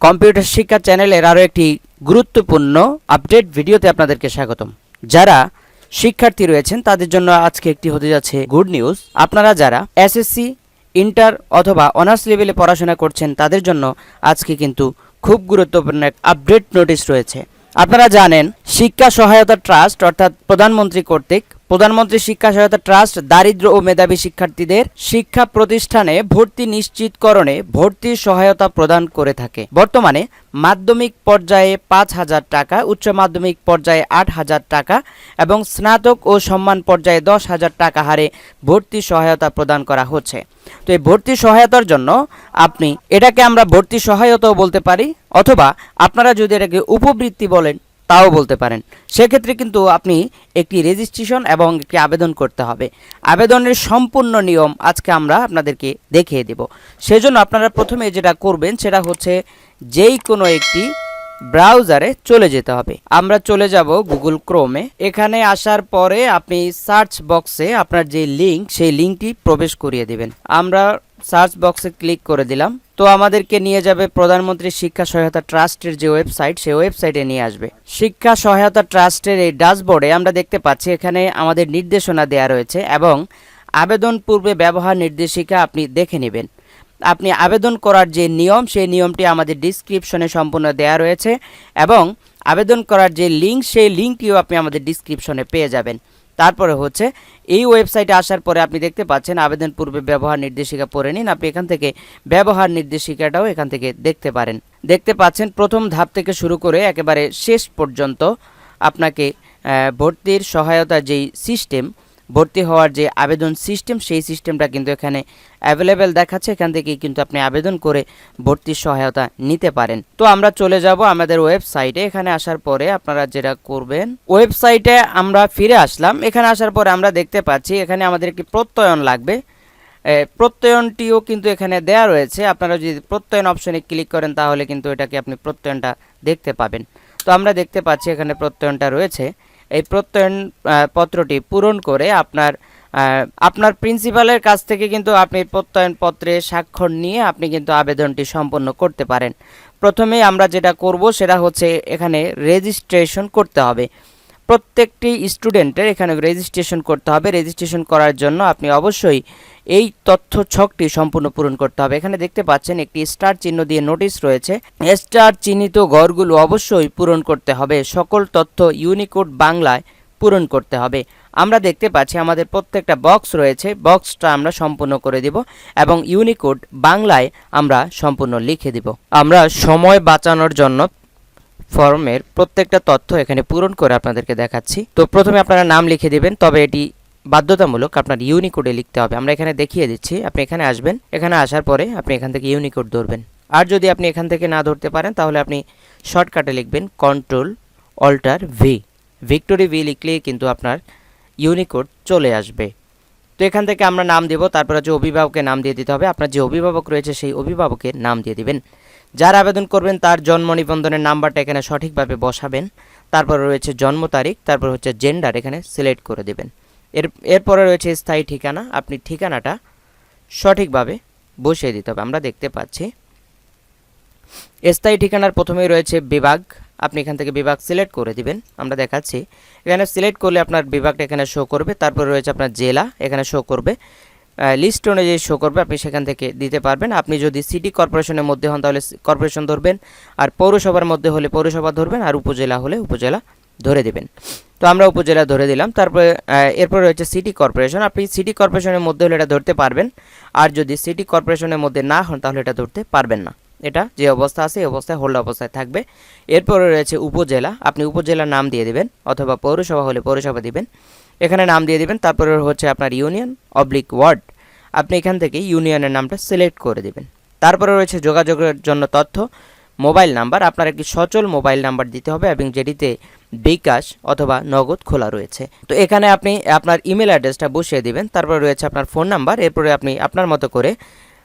Computer শিক্ষা চ্যানেলের আরও একটি গুরুত্বপূর্ণ আপডেট ভিডিওতে আপনাদেরকে স্বাগতম। যারা শিক্ষার্থী রয়েছেন, তাদের জন্য আজকে একটি হতে যাচ্ছে গুড নিউজ। আপনারা যারা এসএসসি, ইন্টার অথবা অনার্স লেভেলে পড়াশোনা করছেন, তাদের জন্য আজকে কিন্তু খুব গুরুত্বপূর্ণ এক আপডেট নোটিশ রয়েছে। আপনারা জানেন, শিক্ষা সহায়তা ট্রাস্ট অর্থাৎ প্রধানমন্ত্রী কর্তৃক প্রধানমন্ত্রী শিক্ষা সহায়তা ট্রাস্ট দারিদ্র ও মেধাবী শিক্ষার্থীদের শিক্ষা প্রতিষ্ঠানে ভর্তি নিশ্চিতকরণে ভর্তির সহায়তা প্রদান করে থাকে। বর্তমানে মাধ্যমিক পর্যায়ে পাঁচ হাজার টাকা, উচ্চ মাধ্যমিক পর্যায়ে আট হাজার টাকা এবং স্নাতক ও সম্মান পর্যায়ে দশ হাজার টাকা হারে ভর্তি সহায়তা প্রদান করা হচ্ছে। তো এই ভর্তি সহায়তার জন্য আপনি এটাকে আমরা ভর্তি সহায়তাও বলতে পারি, অথবা আপনারা যদি এটাকে উপবৃত্তি বলেন তাও বলতে পারেন। সেক্ষেত্রে কিন্তু আপনি একটি রেজিস্ট্রেশন এবং একটি আবেদন করতে হবে। আবেদনের সম্পূর্ণ নিয়ম আজকে আমরা আপনাদেরকে দেখিয়ে দেব। সেজন্য আপনারা প্রথমে যেটা করবেন সেটা হচ্ছে যেই কোনো একটি ব্রাউজারে চলে যেতে হবে। আমরা চলে যাব গুগল ক্রোমে এখানে আসার পরে আপনি সার্চ বক্সে আপনার যে লিঙ্ক সেই লিঙ্কটি প্রবেশ করিয়ে দেবেন। আমরা সার্চ বক্সে ক্লিক করে দিলাম। তো আমাদেরকে নিয়ে যাবে প্রধানমন্ত্রী শিক্ষা সহায়তা ট্রাস্টের যে ওয়েবসাইট সেই ওয়েবসাইটে নিয়ে আসবে। শিক্ষা সহায়তা ট্রাস্টের এই ড্যাশবোর্ডে আমরা দেখতে পাচ্ছি এখানে আমাদের নির্দেশনা দেওয়া রয়েছে এবং আবেদন পূর্বে ব্যবহার নির্দেশিকা আপনি দেখে নেবেন। আপনি আবেদন করার যে নিয়ম, সেই নিয়মটি আমাদের ডিসক্রিপশনে সম্পূর্ণ দেওয়া রয়েছে এবং আবেদন করার যে লিঙ্ক, সেই লিঙ্কটিও আপনি আমাদের ডিসক্রিপশনে পেয়ে যাবেন। তারপরে হচ্ছে, এই ওয়েবসাইটে আসার পরে আপনি দেখতে পাচ্ছেন আবেদন পূর্বে ব্যবহার নির্দেশিকা পড়ে নিন। আপনি এখান থেকে ব্যবহার নির্দেশিকাটাও এখান থেকে দেখতে পারেন। দেখতে পাচ্ছেন প্রথম ধাপ থেকে শুরু করে একেবারে শেষ পর্যন্ত আপনাকে ভর্তির সহায়তা যেই সিস্টেম ভর্তি হওয়ার যে আবেদন সিস্টেম সেই সিস্টেমটা কিন্তু এখানে অ্যাভেলেবেল দেখাচ্ছে। এখান থেকে কিন্তু আপনি আবেদন করে ভর্তির সহায়তা নিতে পারেন। তো আমরা চলে যাব আমাদের ওয়েবসাইটে এখানে আসার পরে আপনারা যেটা করবেন ওয়েবসাইটে আমরা ফিরে আসলাম। এখানে আসার পরে আমরা দেখতে পাচ্ছি এখানে আমাদের একটি প্রত্যয়ন লাগবে। প্রত্যয়নটিও কিন্তু এখানে দেয়া রয়েছে। আপনারা যদি প্রত্যয়ন অপশনে ক্লিক করেন, তাহলে কিন্তু এটাকে আপনি প্রত্যয়নটা দেখতে পাবেন। তো আমরা দেখতে পাচ্ছি এখানে প্রত্যয়নটা রয়েছে। এই প্রত্যয়ন পত্রটি পূরণ করে আপনার আপনার প্রিন্সিপালের কাছ থেকে কিন্তু আপনি প্রত্যয়ন পত্রে স্বাক্ষর নিয়ে আপনি কিন্তু আবেদনটি সম্পন্ন করতে পারেন। প্রথমে আমরা যেটা করব সেটা হচ্ছে এখানে রেজিস্ট্রেশন করতে হবে। প্রত্যেকটি স্টুডেন্টের এখানে রেজিস্ট্রেশন করতে হবে। রেজিস্ট্রেশন করার জন্য আপনি অবশ্যই এই তথ্য ছকটি সম্পূর্ণ পূরণ করতে হবে। এখানে দেখতে পাচ্ছেন, একটি স্টার চিহ্ন দিয়ে নোটিশ রয়েছে। স্টার চিহ্নিত ঘরগুলো অবশ্যই পূরণ করতে হবে। সকল তথ্য ইউনিকোড বাংলায় পূরণ করতে হবে। আমরা দেখতে পাচ্ছি, আমাদের প্রত্যেকটা বক্স রয়েছে। বক্সটা আমরা সম্পূর্ণ করে দিব এবং ইউনিকোড বাংলায় আমরা সম্পূর্ণ লিখে দিব। আমরা সময় বাঁচানোর জন্য ফর্মের প্রত্যেকটা তথ্য এখানে পূরণ করে আপনাদেরকে দেখাচ্ছি। তো প্রথমে আপনারা নাম লিখে দিবেন, তবে এটি বাধ্যতামূলক আপনার ইউনিকোডে লিখতে হবে। আমরা এখানে দেখিয়ে দিচ্ছি, আপনি এখানে আসবেন। এখানে আসার পরে আপনি এখান থেকে ইউনিকোড ধরবেন। আর যদি আপনি এখান থেকে না ধরতে পারেন, তাহলে আপনি শর্টকাটে লিখবেন control alter V victory V লিখলে কিন্তু আপনার ইউনিকোড চলে আসবে। তো এখান থেকে আমরা নাম দেব, তারপর হচ্ছে অভিভাবকের নাম দিয়ে দিতে হবে। আপনার যে অভিভাবক রয়েছে, সেই অভিভাবকের নাম দিয়ে দিবেন। যার আবেদন করবেন, তার জন্ম নিবন্ধনের নাম্বারটা এখানে সঠিকভাবে বসাবেন। তারপর রয়েছে জন্ম তারিখ, তারপর হচ্ছে জেন্ডার এখানে সিলেক্ট করে দেবেন। এর, এরপরে রয়েছে স্থায়ী ঠিকানা। আপনি ঠিকানাটা সঠিকভাবে বসিয়ে দিতে হবে। আমরা দেখতে পাচ্ছি। স্থায়ী ঠিকানার প্রথমেই রয়েছে বিভাগ। আপনি এখান থেকে বিভাগ সিলেক্ট করে দিবেন। আমরা দেখাচ্ছি। এখানে সিলেক্ট করলে আপনার বিভাগটা এখানে শো করবে। তারপর রয়েছে আপনার জেলা। এখানে শো করবে। লিস্ট অনুযায়ী শো করবে। আপনি সেখান থেকে দিতে পারবেন। আপনি যদি সিটি কর্পোরেশনের মধ্যে হন, তাহলে কর্পোরেশন ধরবেন। আর পৌরসভার মধ্যে হলে পৌরসভা ধরবেন। আর উপজেলা হলে উপজেলা ধরে দেবেন। তো আমরা উপজেলা ধরে দিলাম। তারপরে এরপর রয়েছে সিটি কর্পোরেশন। আপনি সিটি কর্পোরেশনের মধ্যে হলে এটা ধরতে পারবেন। আর যদি সিটি কর্পোরেশনের মধ্যে না হন, তাহলে এটা ধরতে পারবেন না। এটা যে অবস্থা আছে, এই অবস্থায় হোল্ড অবস্থায় থাকবে। এরপরে রয়েছে উপজেলা। আপনি উপজেলার নাম দিয়ে দেবেন, অথবা পৌরসভা হলে পৌরসভা দিবেন। এখানে নাম দিয়ে দেবেন, তারপরে হচ্ছে আপনার ইউনিয়ন, অবলিক ওয়ার্ড। আপনি এখান থেকে ইউনিয়নের নামটা সিলেক্ট করে দেবেন। তারপরে রয়েছে যোগাযোগের জন্য তথ্য। মোবাইল নাম্বার, আপনার একটি সচল মোবাইল নাম্বার দিতে হবে এবং যেটিতে বিকাশ অথবা নগদ খোলা রয়েছে। তো এখানে আপনি আপনার ইমেল অ্যাড্রেসটা বসিয়ে দিবেন, তারপরে রয়েছে আপনার ফোন নাম্বার, এরপরে আপনি আপনার মতো করে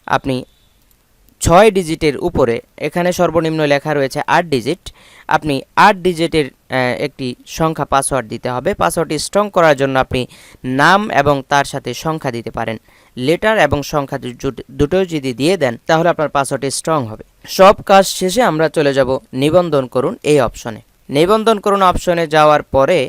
আপনি ছয় ডিজিটের উপরে, এখানে সর্বনিম্ন লেখা রয়েছে আট ডিজিট, আপনি আট ডিজিটের একটি সংখ্যা পাসওয়ার্ড দিতে হবে। পাসওয়ার্ডটি স্ট্রং করার জন্য আপনি নাম এবং তার সাথে সংখ্যা দিতে পারেন। লেটার এবং সংখ্যা দু- দুটোই যদি দিয়ে দেন, তাহলে আপনার পাসওয়ার্ডটি স্ট্রং হবে। সব কাজ শেষে আমরা চলে যাব নিবন্ধন করুন এই অপশনে। নিবন্ধন করুন অপশনে যাওয়ার পরে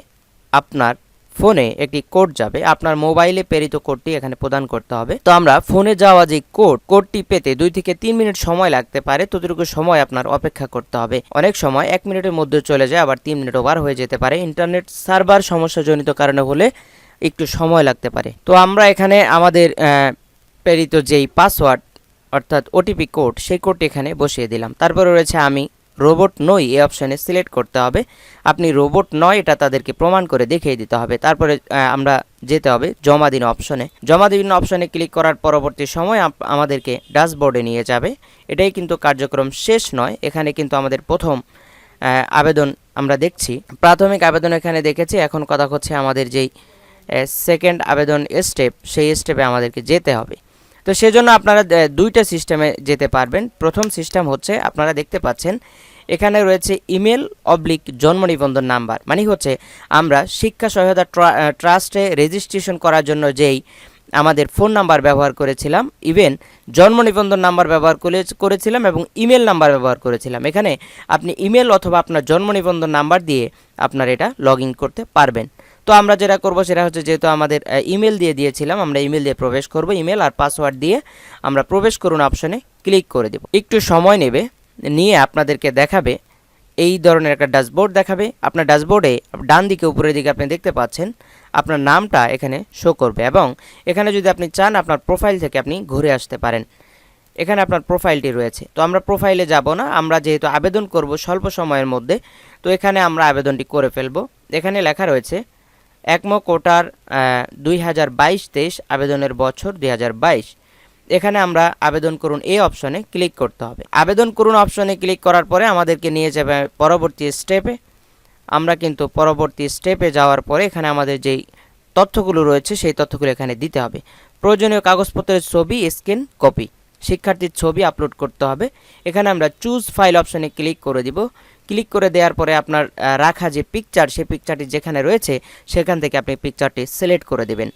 আপনার ফোনে একটি কোড যাবে। আপনার মোবাইলে প্রেরিত কোডটি এখানে প্রদান করতে হবে। তো আমরা ফোনে যাওয়া যে কোড, কোডটি পেতে দুই থেকে তিন মিনিট সময় লাগতে পারে। ততটুকু সময় আপনার অপেক্ষা করতে হবে। অনেক সময় এক মিনিটের মধ্যে চলে যায়, আবার তিন মিনিট ওভার হয়ে যেতে পারে। ইন্টারনেট সার্ভার সমস্যাজনিত কারণে হলে একটু সময় লাগতে পারে। তো আমরা এখানে আমাদের প্রেরিত যেই পাসওয়ার্ড অর্থাৎ ওটিপি কোড, সেই কোডটি এখানে বসিয়ে দিলাম। তারপরে রয়েছে আমি রোবট নই এই অপশানে সিলেক্ট করতে হবে। আপনি রোবট নয় এটা তাদেরকে প্রমাণ করে দেখিয়ে দিতে হবে। তারপরে আমরা যেতে হবে জমা দিন অপশনে। জমা দিন অপশনে ক্লিক করার পরবর্তী সময় আমাদেরকে ড্যাশবোর্ডে নিয়ে যাবে। এটাই কিন্তু কার্যক্রম শেষ নয়। এখানে কিন্তু আমাদের প্রথম আবেদন আমরা দেখছি। প্রাথমিক আবেদন এখানে দেখেছি। এখন কথা হচ্ছে আমাদের যেই সেকেন্ড আবেদন স্টেপ সেই স্টেপে আমাদেরকে যেতে হবে। তো সেজন্য আপনারা দুইটা সিস্টেমে যেতে পারবেন। প্রথম সিস্টেম হচ্ছে, আপনারা দেখতে পাচ্ছেন, এখানে রয়েছে ইমেল অবলিক জন্ম নিবন্ধন নাম্বার। মানে হচ্ছে, আমরা শিক্ষা সহায়তা ট্রা- ট্রাস্টে রেজিস্ট্রেশন করার জন্য যেই আমাদের ফোন নাম্বার ব্যবহার করেছিলাম, ইভেন জন্ম নিবন্ধন নাম্বার ব্যবহার করে- করেছিলাম এবং ইমেল নাম্বার ব্যবহার করেছিলাম। এখানে আপনি ইমেল অথবা আপনার জন্ম নিবন্ধন নাম্বার দিয়ে আপনার এটা লগ করতে পারবেন। তো আমরা যেটা করব সেটা হচ্ছে যেহেতু আমাদের ইমেল দিয়ে দিয়েছিলাম, আমরা ইমেল দিয়ে প্রবেশ করব। ইমেল আর পাসওয়ার্ড দিয়ে আমরা প্রবেশ করুন অপশনে ক্লিক করে দেব। একটু সময় নেবে, নিয়ে আপনাদেরকে দেখাবে। এই ধরনের একটা ড্যাশবোর্ড দেখাবে। আপনার ড্যাশবোর্ডে ডান দিকে, উপরের দিকে আপনি দেখতে পাচ্ছেন, আপনার নামটা এখানে শো করবে এবং এখানে যদি আপনি চান, আপনার প্রোফাইল থেকে আপনি ঘুরে আসতে পারেন। এখানে আপনার প্রোফাইলটি রয়েছে। তো আমরা প্রোফাইলে যাব না, আমরা যেহেতু আবেদন করব স্বল্প সময়ের মধ্যে, তো এখানে আমরা আবেদনটি করে ফেলব। এখানে লেখা রয়েছে একমো কোটার দুই হাজার বাইশ তেইশ আবেদনের বছর দুই হাজার বাইশ। এখানে আমরা আবেদন করুন এই অপশনে ক্লিক করতে হবে। আবেদন করুন অপশনে ক্লিক করার পরে আমাদেরকে নিয়ে যাবে পরবর্তী স্টেপে। আমরা কিন্তু পরবর্তী স্টেপে যাওয়ার পরে এখানে আমাদের যেই তথ্যগুলো রয়েছে সেই তথ্যগুলো এখানে দিতে হবে। প্রয়োজনীয় কাগজপত্রের ছবি স্ক্যান কপি। শিক্ষার্থীর ছবি আপলোড করতে হবে। এখানে আমরা চুজ ফাইল অপশনে ক্লিক করে দিব। ক্লিক করে দেওয়ার পরে আপনার রাখা যে পিকচার সেই পিকচারটি যেখানে রয়েছে, সেখান থেকে আপনি পিকচারটি সিলেক্ট করে দেবেন।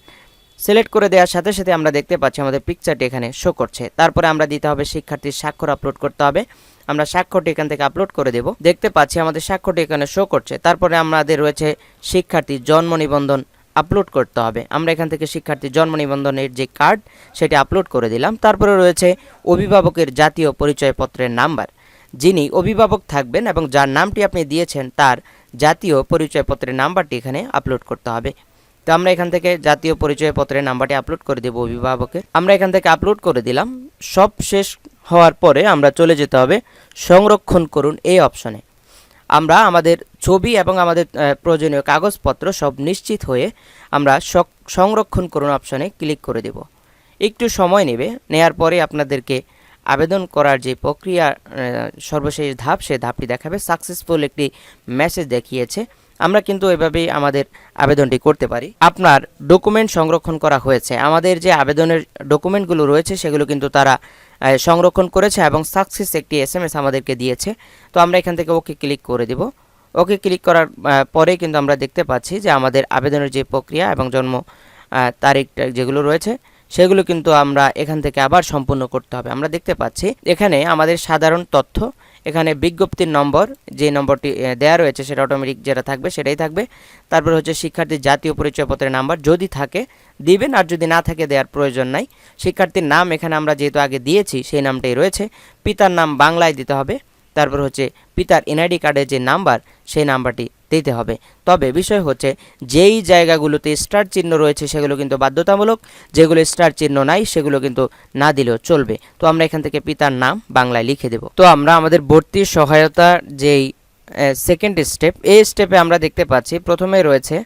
সিলেক্ট করে দেওয়ার সাথে সাথে আমরা দেখতে পাচ্ছি আমাদের পিকচারটি এখানে শো করছে। তারপরে আমরা দিতে হবে শিক্ষার্থীর স্বাক্ষর আপলোড করতে হবে। আমরা স্বাক্ষরটি এখান থেকে আপলোড করে দেব। দেখতে পাচ্ছি আমাদের স্বাক্ষরটি এখানে শো করছে। তারপরে আমাদের রয়েছে শিক্ষার্থীর জন্ম নিবন্ধন আপলোড করতে হবে। আমরা এখান থেকে শিক্ষার্থীর জন্ম নিবন্ধনের যে কার্ড সেটি আপলোড করে দিলাম। তারপরে রয়েছে অভিভাবকের জাতীয় পরিচয়পত্রের নাম্বার যিনি অভিভাবক থাকবেন এবং যার নামটি আপনি দিয়েছেন তার জাতীয় পরিচয়পত্রের নাম্বারটি এখানে আপলোড করতে হবে। তো আমরা এখান থেকে জাতীয় পরিচয়পত্রের নাম্বারটি আপলোড করে দেব অভিভাবকের। আমরা এখান থেকে আপলোড করে দিলাম। সব শেষ হওয়ার পরে আমরা চলে যেতে হবে সংরক্ষণ করুন এই অপশনে আমরা আমাদের ছবি এবং আমাদের প্রয়োজনীয় কাগজপত্র সব নিশ্চিত হয়ে আমরা সংরক্ষণ করুন অপশনে ক্লিক করে দেব। একটু সময় নেবে। নেয়ার পরে আপনাদেরকে আবেদন করার যে প্রক্রিয়া সর্বশেষ ধাপ, সে ধাপটি দেখাবে। সাকসেসফুল একটি মেসেজ দেখিয়েছে। আমরা কিন্তু এভাবেই আমাদের আবেদনটি করতে পারি। আপনার ডকুমেন্ট সংরক্ষণ করা হয়েছে। আমাদের যে আবেদনের ডকুমেন্টগুলো রয়েছে, সেগুলো কিন্তু তারা সংরক্ষণ করেছে এবং সাকসেস একটি এস আমাদেরকে দিয়েছে। তো আমরা এখান থেকে ওকে ক্লিক করে দেব। ওকে ক্লিক করার পরে কিন্তু আমরা দেখতে পাচ্ছি যে আমাদের আবেদনের যে প্রক্রিয়া এবং জন্ম তারিখটা যেগুলো রয়েছে সেগুলো কিন্তু আমরা এখান থেকে আবার সম্পূর্ণ করতে হবে। আমরা দেখতে পাচ্ছি, এখানে আমাদের সাধারণ তথ্য, এখানে বিজ্ঞপ্তির নম্বর, যে নম্বরটি দেয়া রয়েছে সেটা অটোমেটিক যেটা থাকবে সেটাই থাকবে। তারপর হচ্ছে শিক্ষার্থীর জাতীয় পরিচয়পত্রের নাম্বার, যদি থাকে দিবেন, আর যদি না থাকে দেওয়ার প্রয়োজন নাই। শিক্ষার্থীর নাম এখানে আমরা যেহেতু আগে দিয়েছি, সেই নামটাই রয়েছে। পিতার নাম বাংলায় দিতে হবে। তারপর হচ্ছে পিতার এনআইডি কার্ডের যে নাম্বার, সেই নাম্বারটি দিতে হবে। তবে বিষয় হচ্ছে, যেই জায়গাগুলোতে স্টার চিহ্ন রয়েছে, সেগুলো কিন্তু বাধ্যতামূলক, যেগুলো স্টার চিহ্ন নাই, সেগুলো কিন্তু না দিলেও চলবে। তো আমরা এখান থেকে পিতার নাম বাংলায় লিখে দেব। তো আমরা আমাদের ভর্তি সহায়তার যেই সেকেন্ড স্টেপ এই স্টেপে আমরা দেখতে পাচ্ছি, প্রথমে রয়েছে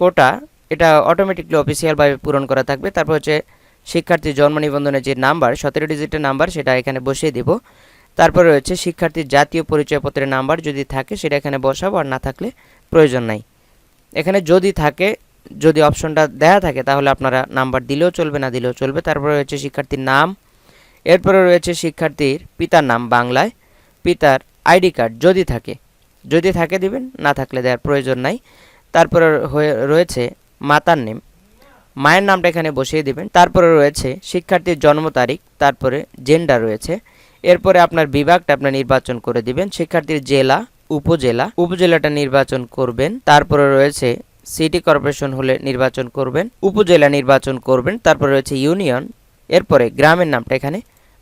কোটা। এটা অটোমেটিকলি অফিসিয়ালভাবে পূরণ করা থাকবে। তারপর হচ্ছে শিক্ষার্থীর জন্ম নিবন্ধনের যে নাম্বার, সতেরো ডিজিটের নাম্বার, সেটা এখানে বসিয়ে দিব। তারপর রয়েছে শিক্ষার্থীর জাতীয় পরিচয়পত্রের নাম্বার, যদি থাকে সেটা এখানে বসাবো, আর না থাকলে প্রয়োজন নাই। এখানে যদি থাকে, যদি অপশনটা দেয়া থাকে, তাহলে আপনারা নাম্বার দিলেও চলবে, না দিলেও চলবে। তারপরে রয়েছে শিক্ষার্থীর নাম, এরপরে রয়েছে শিক্ষার্থীর পিতার নাম বাংলায়। পিতার আইডি কার্ড যদি থাকে যদি থাকে দিবেন, না থাকলে দেওয়ার প্রয়োজন নাই। তারপরে রয়েছে মাতার নেম, মায়ের নামটা এখানে বসিয়ে দিবেন। তারপরে রয়েছে শিক্ষার্থীর জন্ম তারিখ, তারপরে জেন্ডার রয়েছে। এরপরে আপনার বিভাগটা আপনার নির্বাচন করে দিবেন। শিক্ষার্থীর জেলা, উপজেলা, উপজেলাটা নির্বাচন করবেন। তারপরে রয়েছে সিটি কর্পোরেশন হলে নির্বাচন করবেন, উপজেলা নির্বাচন করবেন, তারপরে রয়েছে ইউনিয়ন, এরপরে গ্রামের নামটা এখানে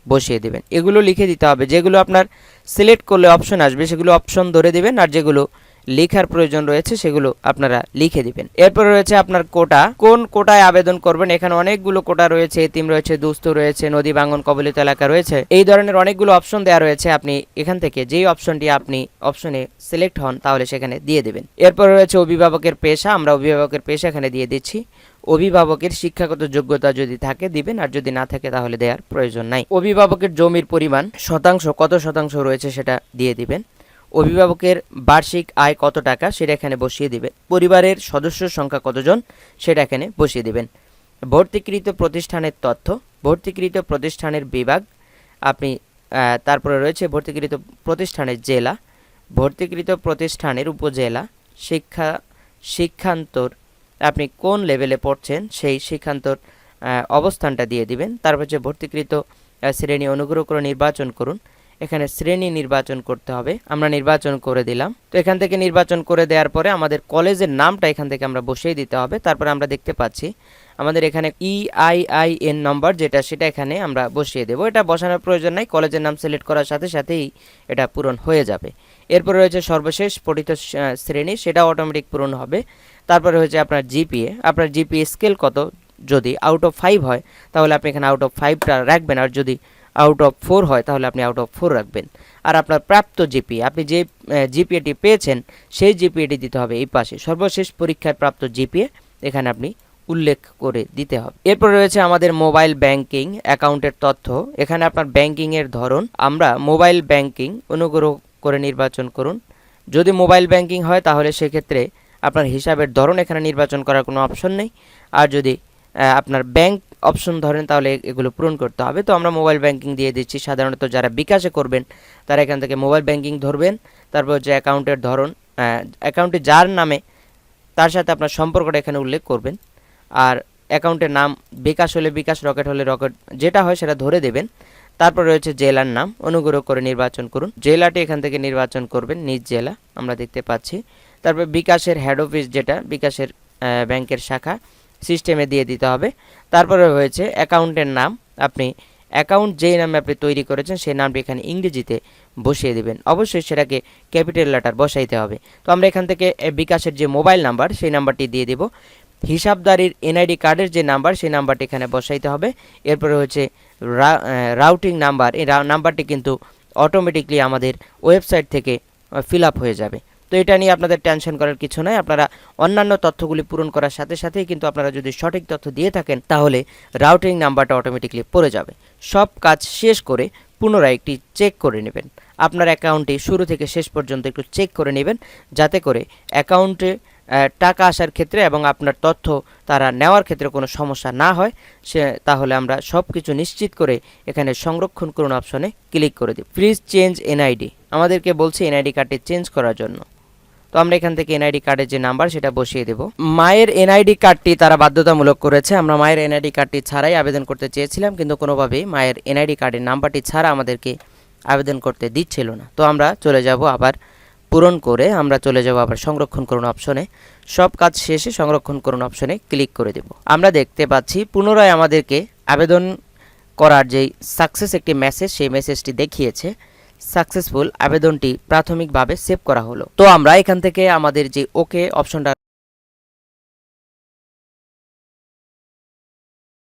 বসিয়ে দিবেন। এগুলো লিখে দিতে হবে। যেগুলো আপনার সিলেক্ট করলে অপশন আসবে, সেগুলো অপশন ধরে দিবেন, আর যেগুলো লেখার প্রয়োজন রয়েছে, সেগুলো আপনারা লিখে দিবেন। এরপর রয়েছে আপনার কোটা। কোন কোটায় আবেদন করবেন? এখানে অনেকগুলো কোটা রয়েছে, এতিম রয়েছে, দুস্থ রয়েছে, নদী বাঙ্গন কবলিত এলাকা রয়েছে। এই ধরনের অনেকগুলো অপশন দেওয়া রয়েছে, আপনি এখান থেকে যেই অপশনটি আপনি অপশনে সিলেক্ট হন, তাহলে সেখানে দিয়ে দেবেন। এরপর রয়েছে অভিভাবকের পেশা, আমরা অভিভাবকের পেশা এখানে দিয়ে দিচ্ছি। অভিভাবকের শিক্ষাগত যোগ্যতা যদি থাকে, দিবেন, আর যদি না থাকে, তাহলে দেওয়ার প্রয়োজন নাই। অভিভাবকের জমির পরিমাণ শতাংশ, কত শতাংশ রয়েছে সেটা দিয়ে দিবেন। অভিভাবকের বার্ষিক আয় কত টাকা সেটা এখানে বসিয়ে দিবেন পরিবারের সদস্য সংখ্যা কতজন সেটা এখানে বসিয়ে দিবেন। ভর্তিকৃত প্রতিষ্ঠানের তথ্য, ভর্তিকৃত প্রতিষ্ঠানের বিভাগ, আপনি তারপরে রয়েছে ভর্তিকৃত প্রতিষ্ঠানের জেলা, ভর্তিকৃত প্রতিষ্ঠানের উপজেলা, শিক্ষা, শিক্ষান্তর, আপনি কোন লেভেলে পড়ছেন সেই শিক্ষান্তর অবস্থানটা দিয়ে দিবেন। তারপর যে ভর্তিকৃত শ্রেণি অনুগ্রহ করে নির্বাচন করুন। এখানে শ্রেণি নির্বাচন করতে হবে। আমরা নির্বাচন করে দিলাম। তো এখান থেকে নির্বাচন করে দেওয়ার পরে আমাদের কলেজের নামটা এখান থেকে আমরা বসিয়ে দিতে হবে। তারপরে আমরা দেখতে পাচ্ছি, আমাদের এখানে E I I N number যেটা, সেটা এখানে আমরা বসিয়ে দেবো। এটা বসানোর প্রয়োজন নাই, কলেজের নাম সিলেক্ট করার সাথে সাথেই এটা পূরণ হয়ে যাবে। এরপরে রয়েছে সর্বশেষ পঠিত শ্রেণি, সেটা অটোমেটিক পূরণ হবে। তারপরে হচ্ছে আপনার জিপিএ আপনার জিপিএ স্কেল কত? যদি আউট অফ ফাইভ হয়, তাহলে আপনি এখানে আউট অফ ফাইভটা রাখবেন। আর যদি আউট অফ ফোর হয়, তাহলে আপনি আউট অফ ফোর রাখবেন। আর আপনার প্রাপ্ত জিপিএ আপনি যে জিপিএটি পেয়েছেন, সেই জিপিএটি দিতে হবে এই পাশে। সর্বশেষ পরীক্ষায় প্রাপ্ত জিপিএ এখানে আপনি উল্লেখ করে দিতে হবে। এরপর রয়েছে আমাদের মোবাইল ব্যাংকিং অ্যাকাউন্টের তথ্য। এখানে আপনার ব্যাংকিংয়ের ধরন, আমরা মোবাইল ব্যাংকিং অনুগ্রহ করে নির্বাচন করুন। যদি মোবাইল ব্যাংকিং হয়, তাহলে সেক্ষেত্রে আপনার হিসাবের ধরন এখানে নির্বাচন করার কোনো অপশন নেই। আর যদি আপনার ব্যাংক অপশন ধরেন তাহলে এগুলো পূরণ করতে হবে। তো আমরা মোবাইল ব্যাংকিং দিয়ে দিচ্ছি। সাধারণত যারা বিকাশে করবেন, তারা এখান থেকে মোবাইল ব্যাংকিং ধরবেন। তারপর হচ্ছে অ্যাকাউন্টের ধরন অ্যাকাউন্টে যার নামে তার সাথে আপনার সম্পর্কটা এখানে উল্লেখ করবেন। আর অ্যাকাউন্টের নাম, বিকাশ হলে বিকাশ, রকেট হলে রকেট, যেটা হয় সেটা ধরে দেবেন। তারপর রয়েছে জেলার নাম, অনুগ্রহ করে নির্বাচন করুন। জেলাটি এখান থেকে নির্বাচন করবেন, নিজ জেলা, আমরা দেখতে পাচ্ছি। তারপর বিকাশের হেড অফিস যেটা, বিকাশের ব্যাংকের শাখা। সিস্টেমে দিয়ে দিতে হবে। তারপরে রয়েছে অ্যাকাউন্টের নাম। আপনি অ্যাকাউন্ট যেই নামে আপনি তৈরি করেছেন, সেই নামটি এখানে ইংরেজিতে বসিয়ে দেবেন। অবশ্যই সেটাকে ক্যাপিটাল লেটার বসাইতে হবে। তো আমরা এখান থেকে বিকাশের যে মোবাইল নাম্বার, সেই নাম্বারটি দিয়ে দেব। হিসাবদারির এনআইডি কার্ডের যে নাম্বার, সেই নাম্বারটি এখানে বসাইতে হবে। এরপরে হচ্ছে রাউটিং নাম্বার। এই নাম্বারটি কিন্তু অটোমেটিকলি আমাদের ওয়েবসাইট থেকে ফিল আপ হয়ে যাবে। তো এটা নিয়ে আপনাদের টেনশন করার কিছু নয় আপনারা অন্যান্য তথ্যগুলি পূরণ করার সাথে সাথেই কিন্তু আপনারা যদি সঠিক তথ্য দিয়ে থাকেন, তাহলে রাউটিং নাম্বারটা অটোমেটিকলি পড়ে যাবে। সব কাজ শেষ করে পুনরায় একটি চেক করে নেবেন। আপনার অ্যাকাউন্টে শুরু থেকে শেষ পর্যন্ত একটু চেক করে নেবেন, যাতে করে অ্যাকাউন্টে টাকা আসার ক্ষেত্রে এবং আপনার তথ্য তারা নেওয়ার ক্ষেত্রে কোনো সমস্যা না হয়, সে, তাহলে আমরা সব কিছু নিশ্চিত করে এখানে সংরক্ষণ করুন অপশনে ক্লিক করে দিই। প্লিজ চেঞ্জ এনআইডি আমাদেরকে বলছে এনআইডি কার্ডটি চেঞ্জ করার জন্য। তো আমরা এখান থেকে এনআইডি কার্ডের যে নাম্বার সেটা বসিয়ে দেব। মায়ের এনআইডি কার্ডটি তারা বাধ্যতামূলক করেছে। আমরা মায়ের এনআইডি কার্ডটি ছাড়াই আবেদন করতে চেয়েছিলাম, কিন্তু কোনোভাবেই মায়ের এনআইডি কার্ডের নাম্বারটি ছাড়া আমাদেরকে আবেদন করতে দিচ্ছিল না। তো আমরা চলে যাব আবার পূরণ করে, আমরা চলে যাব আবার সংরক্ষণ করুন অপশনে সব কাজ শেষে সংরক্ষণ করুন অপশনে ক্লিক করে দেব। আমরা দেখতে পাচ্ছি, পুনরায় আমাদেরকে আবেদন করার যেই সাকসেস একটি মেসেজ সেই মেসেজটি দেখিয়েছে। সাকসেসফুল আবেদনটি প্রাথমিকভাবে সেভ করা হলো। তো আমরা এখান থেকে আমাদের যে ওকে অপশনটা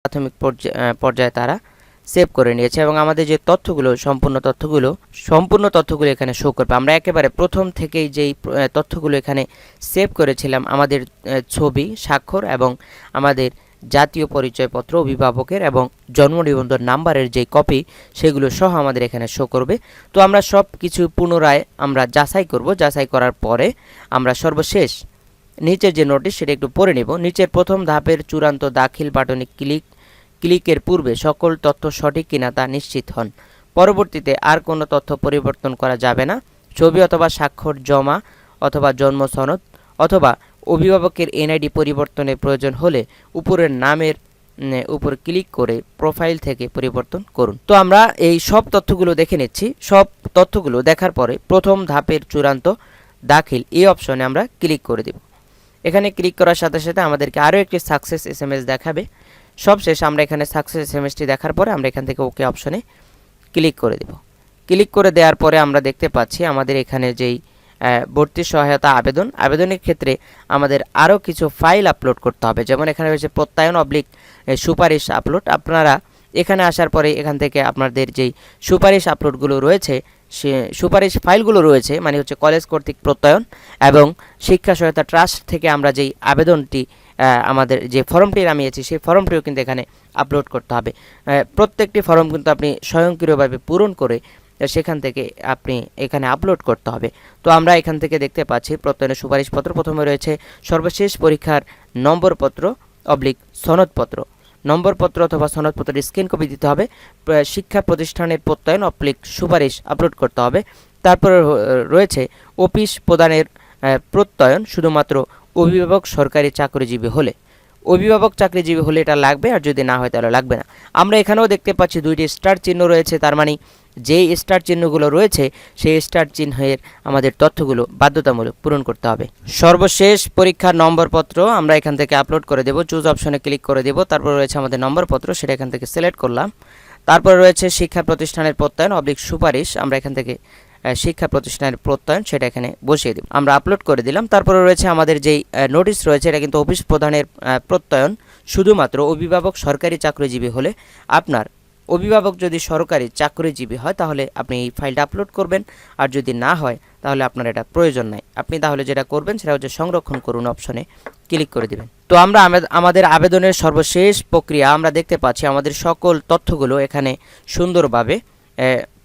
প্রাথমিক পর্যা- পর্যায়ে তারা সেভ করে নিয়েছে এবং আমাদের যে তথ্যগুলো, সম্পূর্ণ তথ্যগুলো সম্পূর্ণ তথ্যগুলো এখানে শো করবে। আমরা একেবারে প্রথম থেকেই যেই তথ্যগুলো এখানে সেভ করেছিলাম, আমাদের ছবি, স্বাক্ষর এবং আমাদের জাতীয় পরিচয়পত্র অভিভাবকের এবং জন্ম নিবন্ধন নাম্বারের যে কপি সেগুলো সহ আমাদের এখানে শো করবে। তো আমরা সব কিছু পুনরায় আমরা যাচাই করব। যাচাই করার পরে আমরা সর্বশেষ নিচের যে নোটিশ সেটা একটু পড়ে নেব। নিচের প্রথম ধাপের চূড়ান্ত দাখিল বাটনে ক্লিক ক্লিকের পূর্বে সকল তথ্য সঠিক কিনা তা নিশ্চিত হন। পরবর্তীতে আর কোনো তথ্য পরিবর্তন করা যাবে না। ছবি অথবা স্বাক্ষর জমা অথবা জন্ম সনদ অথবা অভিভাবকের এনআইডি পরিবর্তনের প্রয়োজন হলে উপরের নামের উপর ক্লিক করে প্রোফাইল থেকে পরিবর্তন করুন। তো আমরা এই সব তথ্যগুলো দেখে নিচ্ছি। সব তথ্যগুলো দেখার পরে প্রথম ধাপের চূড়ান্ত দাখিল এই অপশনে আমরা ক্লিক করে দেব। এখানে ক্লিক করার সাথে সাথে আমাদেরকে আরও একটি সাকসেস এস এম এস দেখাবে। সবশেষ আমরা এখানে সাকসেস এস এম এসটি দেখার পরে আমরা এখান থেকে ওকে অপশনে ক্লিক করে দেব। ক্লিক করে দেওয়ার পরে আমরা দেখতে পাচ্ছি আমাদের এখানে যেই ভর্তি সহায়তা আবেদন। আবেদনের ক্ষেত্রে আমাদের আরও কিছু ফাইল আপলোড করতে হবে। যেমন এখানে রয়েছে প্রত্যয়ন অবলিক সুপারিশ আপলোড আপনারা এখানে আসার পরে এখান থেকে আপনাদের যেই সুপারিশ আপলোডগুলো রয়েছে, সে সুপারিশ ফাইলগুলো রয়েছে মানে হচ্ছে কলেজ কর্তৃক প্রত্যয়ন এবং শিক্ষা সহায়তা ট্রাস্ট থেকে আমরা যেই আবেদনটি আমাদের যে ফর্মটি নামিয়েছি, সেই ফর্মটিও কিন্তু এখানে আপলোড করতে হবে। প্রত্যেকটি ফর্ম কিন্তু আপনি স্বয়ংক্রিয়ভাবে পূরণ করে সেখান থেকে আপনি এখানে আপলোড করতে হবে। তো আমরা এখান থেকে দেখতে পাচ্ছি প্রত্যয়নের সুপারিশপত্র। প্রথমে রয়েছে সর্বশেষ পরীক্ষার নম্বরপত্র অবলিক সনদপত্র। নম্বরপত্র অথবা সনদপত্রের স্ক্যান কপি দিতে হবে। শিক্ষা প্রতিষ্ঠানের প্রত্যয়ন অবলিক সুপারিশ আপলোড করতে হবে। তারপরে রয়েছে অফিস প্রদানের প্রত্যয়ন শুধুমাত্র অভিভাবক সরকারি চাকরিজীবী হলে। অভিভাবক চাকরিজীবী হলে এটা লাগবে, আর যদি না হয় তাহলে লাগবে না। আমরা এখানেও দেখতে পাচ্ছি দুইটি স্টার চিহ্ন রয়েছে, তার মানে যেই স্টার চিহ্নগুলো রয়েছে, সেই স্টার চিহ্নের আমাদের তথ্যগুলো বাধ্যতামূলক পূরণ করতে হবে। সর্বশেষ পরীক্ষার নম্বরপত্র আমরা এখান থেকে আপলোড করে দেব। চুজ অপশনে ক্লিক করে দেব। তারপর রয়েছে আমাদের নম্বরপত্র সেটা এখান থেকে সিলেক্ট করলাম। তারপর রয়েছে শিক্ষা প্রতিষ্ঠানের প্রত্যয়ন, অবলিক সুপারিশ। আমরা এখান থেকে শিক্ষা প্রতিষ্ঠানের প্রত্যয়ন, সেটা এখানে বসিয়ে দিব। আমরা আপলোড করে দিলাম। তারপরে রয়েছে আমাদের যেই নোটিশ রয়েছে, এটা কিন্তু অফিস প্রধানের প্রত্যয়ন। শুধুমাত্র অভিভাবক সরকারি চাকরিজীবী হলে আপনার অভিভাবক যদি সরকারি চাকরিজীবী হয়, তাহলে আপনি এই ফাইলটা আপলোড করবেন। আর যদি না হয়, তাহলে আপনার এটা প্রয়োজন নাই। আপনি তাহলে যেটা করবেন, সেটা হচ্ছে সংরক্ষণ করুন অপশনে ক্লিক করে দিবেন। তো আমরা আমে- আমাদের আবেদনের সর্বশেষ প্রক্রিয়া আমরা দেখতে পাচ্ছি আমাদের সকল তথ্যগুলো এখানে সুন্দরভাবে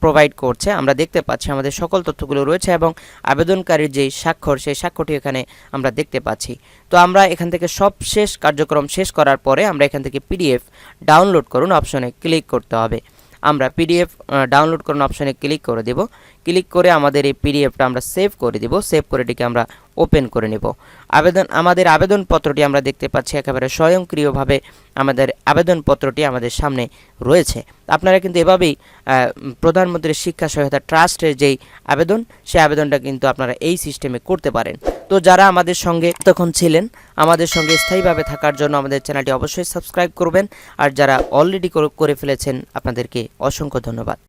প্রোভাইড করছে। আমরা দেখতে পাচ্ছি আমাদের সকল তথ্যগুলো রয়েছে এবং আবেদনকারীর যেই স্বাক্ষর, সেই স্বাক্ষরটি এখানে আমরা দেখতে পাচ্ছি। তো আমরা এখান থেকে সব শেষ কার্যক্রম শেষ করার পরে আমরা এখান থেকে পিডিএফ ডাউনলোড করুন অপশনে ক্লিক করতে হবে। আমরা পিডিএফ ডাউনলোড করুন অপশনে ক্লিক করে দেব। ক্লিক করে আমাদের এই পিডিএফটা আমরা সেভ করে দেব। সেভ করে এটিকে আমরা ওপেন করে নেব। আবেদন আমাদের আবেদনপত্রটি আমরা দেখতে পাচ্ছি একেবারে স্বয়ংক্রিয়ভাবে আমাদের আবেদনপত্রটি আমাদের সামনে রয়েছে। আপনারা কিন্তু এভাবেই আহ, প্রধানমন্ত্রী শিক্ষা সহায়তা ট্রাস্টের যেই আবেদন সেই আবেদনটা কিন্তু আপনারা এই সিস্টেমে করতে পারেন। তো যারা আমাদের সঙ্গে তখন ছিলেন, আমাদের সঙ্গে স্থায়ীভাবে থাকার জন্য আমাদের চ্যানেলটি অবশ্যই সাবস্ক্রাইব করবেন। আর যারা অলরেডি করে ফেলেছেন, আপনাদেরকে অসংখ্য ধন্যবাদ।